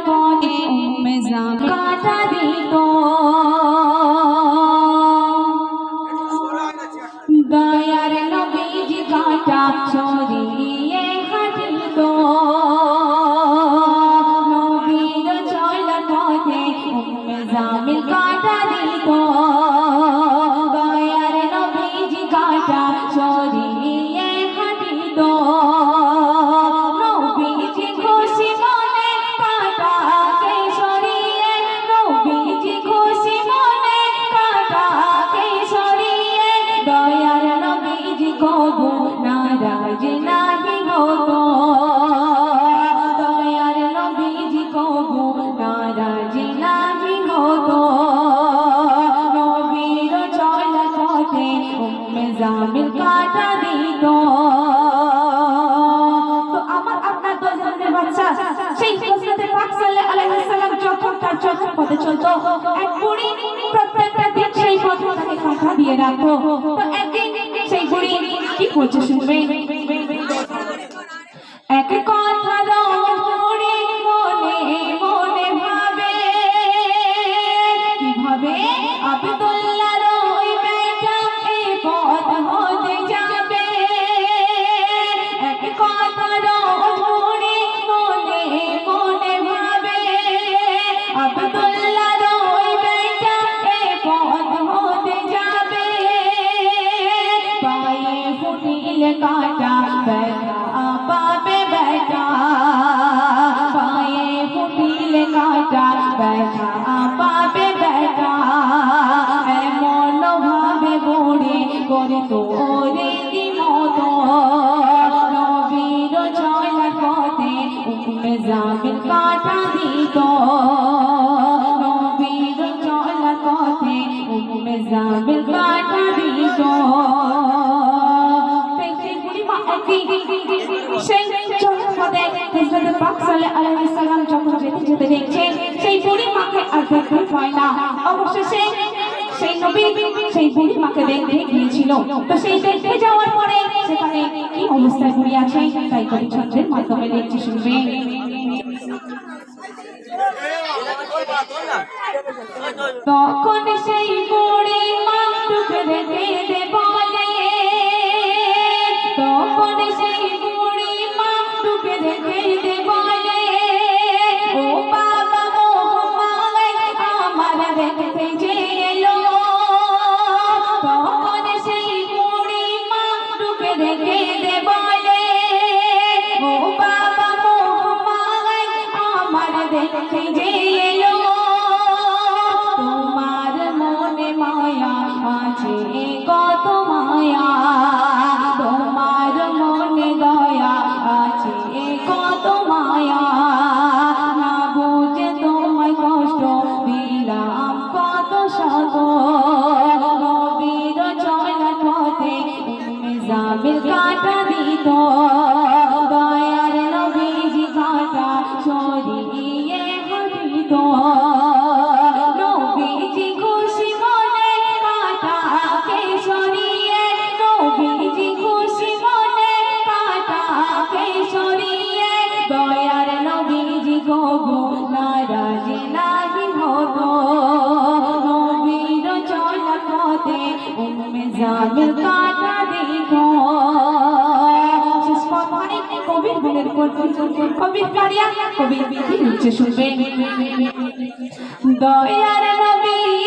করে উম্মে জামে বাধ্য তো একদিন সেই বুড়ি কি করছে শুনবে এক এক 年高呀。দেখছেন সেই বুড়ি মাকে আর দেখতে হয় না অবশেষে সেই নবী সেই বুড়ি মাকে দেখতে গিয়েছিল তো সেই দেখতে যাওয়ার পরে সেখানে কি অবস্থায় বুড়ি আছে তাই পরিচ্ছন্দের মাধ্যমে দেখছি শুনবে তখন Thank you. কবি কারিয়া কবি নিচে শুনবে দয়ার নবী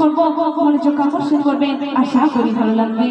করব মনোযোগ আকর্ষণ করবেন আশা করি ভালো লাগবে।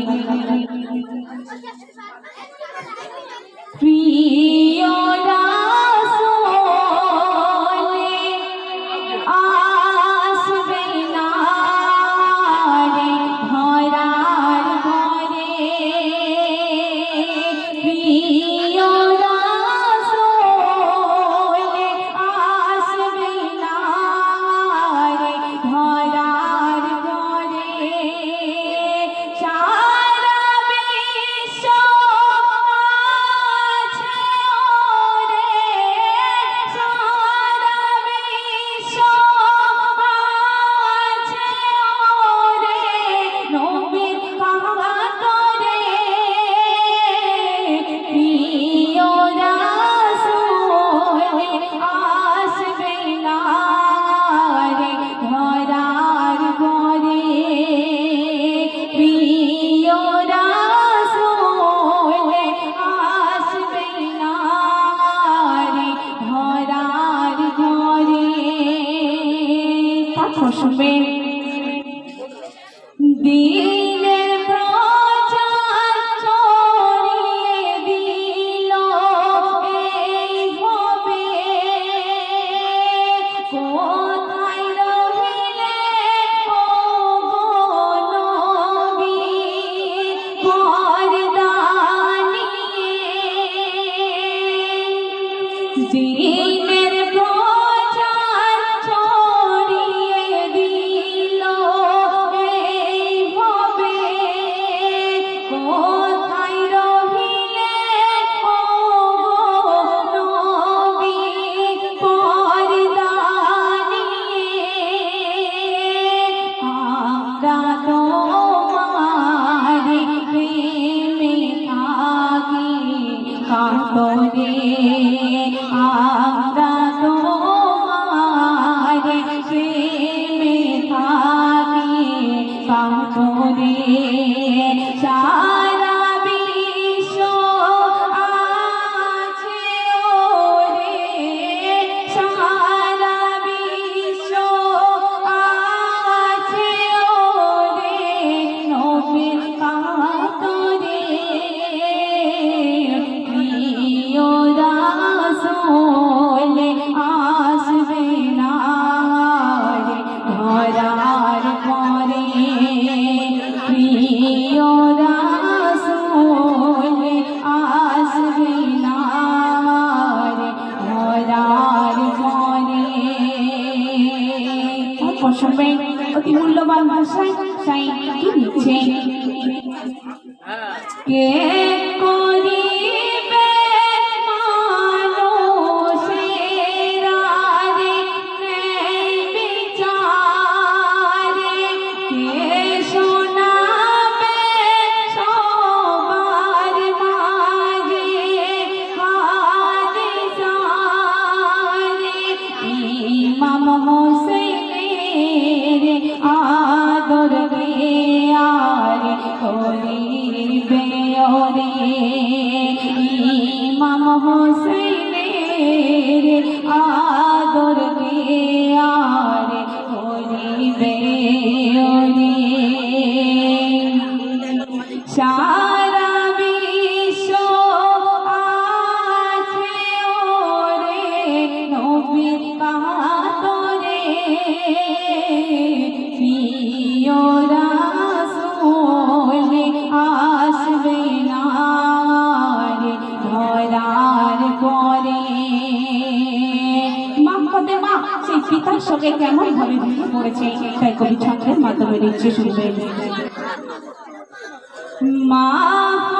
গোপাল মশাই সাইকেল নিচ্ছে কে করে সারা বিশ্ব আছে ওরে নবীর কাতরে প্রিয়রা সোলে আসবে রে ধরার পরে। সম্পদে মা সঙ্গে কেমন ভাবে মিশে পড়েছে তাই কবি ছন্দের মাধ্যমে নিচ্ছে শুনবেন। 妈。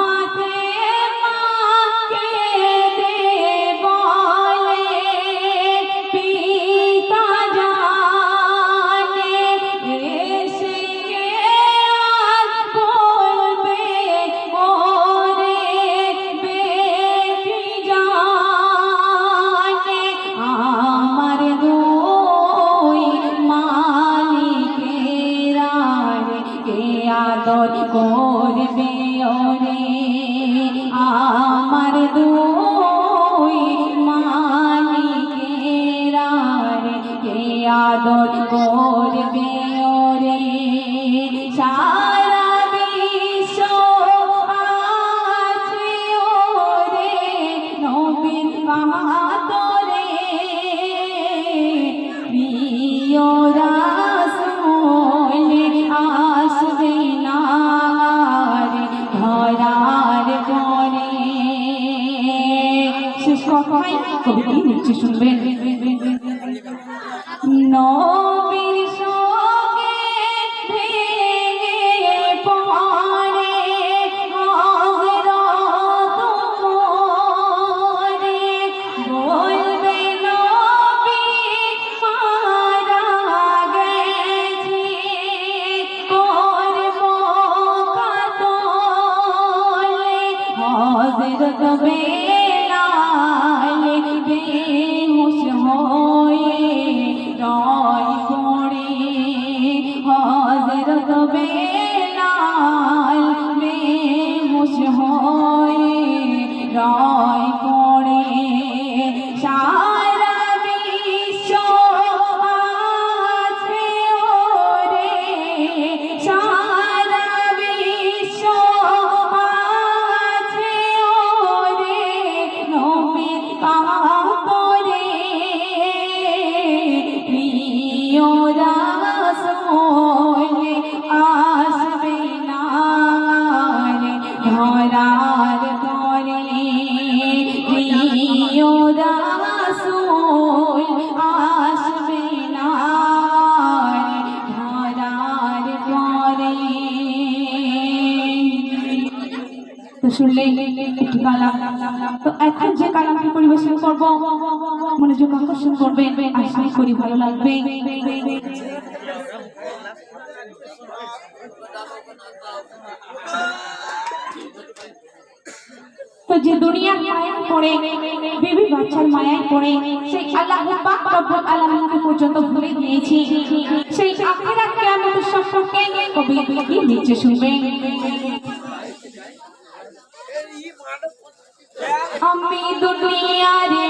নিচ্ছে শুনবেন? নবীর ভেঙে এখন যে কালামটি পরিবেশন করব, মনোযোগ আকর্ষণ করবেন আশা করি ভালো লাগবে। তো যে দুনিয়ার মায়ায় পড়ে, বিবি বাচ্চার মায়ায় পড়ে, সেই আল্লাহ পাক পর্যন্ত ভুলে গিয়েছি। সেই আখিরাত কিয়ামতের সম্পর্কে কবি কি নিচে শুনবেন আমি দুনিয়ারে